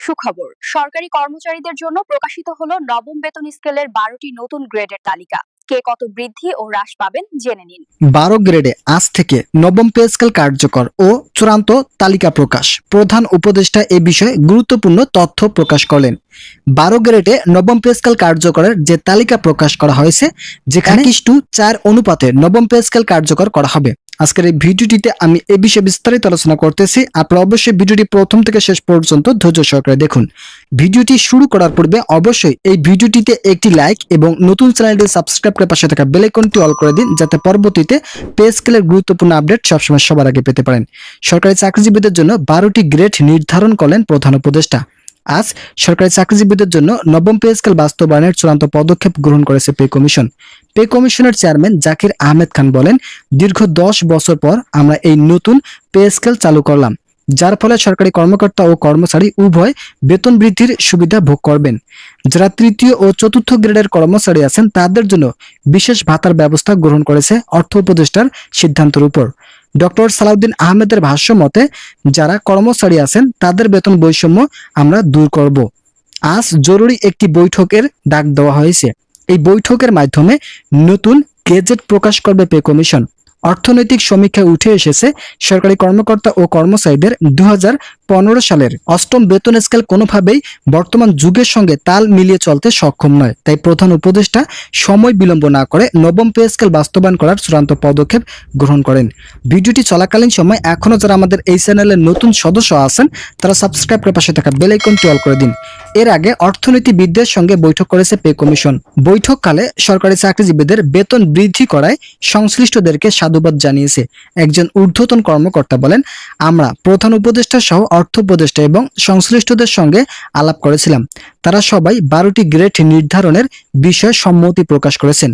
সুখবর। সরকারি কর্মচারীদের জন্য প্রকাশিত হলো নবম বেতন স্কেলের বারোটি নতুন গ্রেডের তালিকা। কে কত বৃদ্ধি ও হ্রাস পাবেন জেনে নিন। বারো গ্রেডে আজ থেকে নবম পে স্কেল কার্যকর ও চূড়ান্ত তালিকা প্রকাশ। প্রধান উপদেষ্টা এ বিষয়ে গুরুত্বপূর্ণ তথ্য প্রকাশ করলেন। বারো গ্রেডে নবম পে স্কেল কার্যকরের যে তালিকা প্রকাশ করা হয়েছে যেখানে টু চার অনুপাতে নবম পে স্কেল কার্যকর করা হবে। আজকের এই ভিডিওটিতে আমি এ বিষয়ে বিস্তারিত আলোচনা করতেছি। আপনারা অবশ্যই ভিডিওটি প্রথম থেকে শেষ পর্যন্ত ধৈর্য সহকারে দেখুন। ভিডিওটি শুরু করার পূর্বে অবশ্যই এই ভিডিওটিতে একটি লাইক এবং নতুন চ্যানেলটি সাবস্ক্রাইব করে পাশে থাকা বেল আইকনটি অল করে দিন, যাতে পরবর্তীতে পে স্কেলের গুরুত্বপূর্ণ আপডেট সবসময় সবার আগে পেতে পারেন। সরকারি চাকরিজীবীদের জন্য বারোটি গ্রেড নির্ধারণ করলেন প্রধান উপদেষ্টা। আজ সরকারি চাকরিজীবীদের জন্য নবম পে স্কেল বাস্তবায়নের চূড়ান্ত পদক্ষেপ গ্রহণ করেছে পে কমিশন। পে কমিশনের চেয়ারম্যান জাকির আহমেদ খান বলেন, দীর্ঘ দশ বছর পর আমরা এই নতুন পে স্কেল চালু করলাম, যার ফলে সরকারি কর্মকর্তা ও কর্মচারী উভয় বেতন বৃদ্ধির সুবিধা ভোগ করবেন। যারা তৃতীয় ও চতুর্থ গ্রেডের কর্মচারী আছেন, তাদের জন্য বিশেষ ভাতার ব্যবস্থা গ্রহণ করেছে অর্থ উপদেষ্টার সিদ্ধান্তের উপর। ডক্টর সালাউদ্দিন আহমেদের ভাষ্য মতে, যারা কর্মচারী আছেন, তাদের বেতন বৈষম্য আমরা দূর করব। আজ জরুরি একটি বৈঠকের ডাক দেওয়া হয়েছে। এই বৈঠকের মাধ্যমে নতুন গেজেট প্রকাশ করবে পে কমিশন। অর্থনৈতিক সমীক্ষায় উঠে এসেছে, সরকারি কর্মকর্তা ও কর্মচারীদের দু সালের অষ্টম বেতন স্কেল কোনোভাবেই বর্তমান যুগের সঙ্গে তাল মিলিয়ে চলতে সক্ষম নয়। তাই প্রধান উপদেষ্টা সময় বিলম্ব না করে নবম পে স্কেল বাস্তবায়ন করার চূড়ান্ত পদক্ষেপ গ্রহণ করেন। ভিডিওটি চলাকালীন সময় এখনও যারা আমাদের এই চ্যানেলের নতুন সদস্য আছেন, তারা সাবস্ক্রাইব করে পাশে থাকা বেল আইকনটি অল করে দিন। এর আগে অর্থনীতিবিদদের সঙ্গে বৈঠক করেছে পে কমিশন। বৈঠককালে সরকারি চাকরিজীবীদের বেতন বৃদ্ধি করায় সংশ্লিষ্টদেরকে সাধুবাদ জানিয়েছে। একজন ঊর্ধ্বতন কর্মকর্তা বলেন, আমরা প্রধান উপদেষ্টা সহ অর্থ উপদেষ্টা এবং সংশ্লিষ্টদের সঙ্গে আলাপ করেছিলাম। তারা সবাই বারোটি গ্রেড নির্ধারণের বিষয়ে সম্মতি প্রকাশ করেছেন।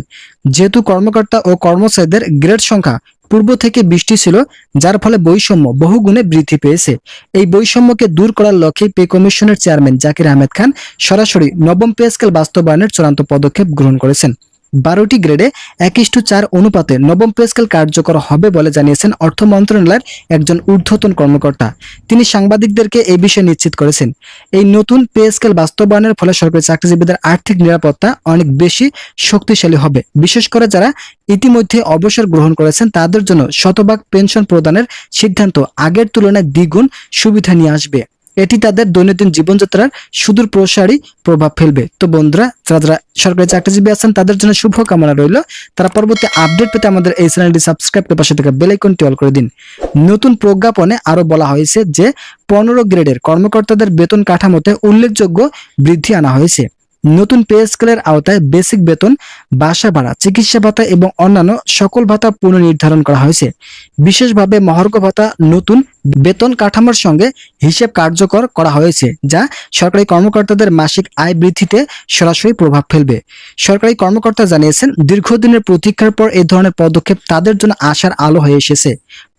যেহেতু কর্মকর্তা ও কর্মচারীদের গ্রেড সংখ্যা পূর্ব থেকে বৃষ্টি ছিল, যার ফলে বৈষম্য বহুগুণে বৃদ্ধি পেয়েছে। এই বৈষম্যকে দূর করার লক্ষ্যে পে কমিশনের চেয়ারম্যান জাকির আহমেদ খান সরাসরি নবম পে স্কেল বাস্তবায়নের চূড়ান্ত পদক্ষেপ গ্রহণ করেছেন। বারোটি গ্রেডে এক ইস্টু চার অনুপাতে নবম পে স্কেল কার্যকর হবে বলে জানিয়েছেন অর্থ মন্ত্রণালয়ের একজন ঊর্ধ্বতন কর্মকর্তা। তিনি সাংবাদিকদেরকে এই বিষয়ে নিশ্চিত করেছেন। এই নতুন পে স্কেল বাস্তবায়নের ফলে সরকারি চাকরিজীবীদের আর্থিক নিরাপত্তা অনেক বেশি শক্তিশালী হবে। বিশেষ করে যারা ইতিমধ্যে অবসর গ্রহণ করেছেন, তাদের জন্য শতভাগ পেনশন প্রদানের সিদ্ধান্ত আগের তুলনায় দ্বিগুণ সুবিধা নিয়ে আসবে। এটি তাদের দৈনন্দিন জীবনযাত্রার সুদূর প্রসারী প্রভাব ফেলবে। তো বন্ধুরা, যারা যারা সরকারি চাকরিজীবী আছেন, তাদের জন্য শুভ কামনা রইল। তারা পরবর্তী আপডেট পেতে আমাদের এই চ্যানেলটি সাবস্ক্রাইব করে পাশে থাকা বেলাইকনটি অল করে দিন। নতুন প্রজ্ঞাপনে আরও বলা হয়েছে যে, পনেরো গ্রেডের কর্মকর্তাদের বেতন কাঠামোতে উল্লেখযোগ্য বৃদ্ধি আনা হয়েছে। নতুন পে স্কেলের আওতায় বেসিক বেতন, বাসা ভাড়া, চিকিৎসা ভাতা এবং অন্যান্য সকল ভাতা পুনর্নির্ধারণ করা হয়েছে। বিশেষভাবে মহার্ঘ ভাতা নতুন বেতন কাঠামোর সঙ্গে হিসেব কার্যকর করা হয়েছে, যা সরকারি কর্মকর্তাদের মাসিক আয় বৃদ্ধিতে সরাসরি প্রভাব ফেলবে। সরকারি কর্মকর্তা জানিয়েছেন, দীর্ঘদিনের প্রতীক্ষার পর এই ধরনের পদক্ষেপ তাদের জন্য আশার আলো হয়ে এসেছে।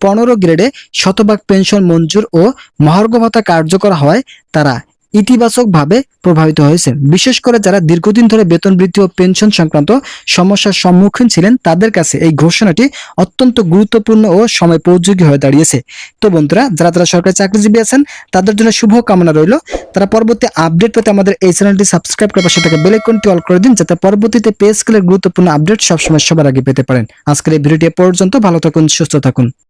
পনেরো গ্রেডে শতভাগ পেনশন মঞ্জুর ও মহার্ঘ ভাতা কার্যকর হয় তারা। ইতিবাচকভাবে প্রভাবিত হয়েছে। বিশেষ করে যারা দীর্ঘদিন ধরে বেতন বৃদ্ধি ও পেনশন সংক্রান্ত সমস্যার সম্মুখীন ছিলেন, তাদের কাছে এই ঘোষণাটি অত্যন্ত গুরুত্বপূর্ণ ও সময় উপযোগী হয়ে দাঁড়িয়েছে। তো বন্ধুরা, যারা যারা সরকারি চাকরিজীবী আছেন, তাদের জন্য শুভ কামনা রইল। তারা পরবর্তী আপডেট পেতে আমাদের এই চ্যানেলটি সাবস্ক্রাইব করে পাশে থেকে বেল আইকনটি অল করে দিন, যাতে পরবর্তীতে পে স্কেলের গুরুত্বপূর্ণ আপডেট সবসময় সবার আগে পেতে পারেন। আজকের এই ভিডিওটি পর্যন্ত। ভালো থাকুন, সুস্থ থাকুন।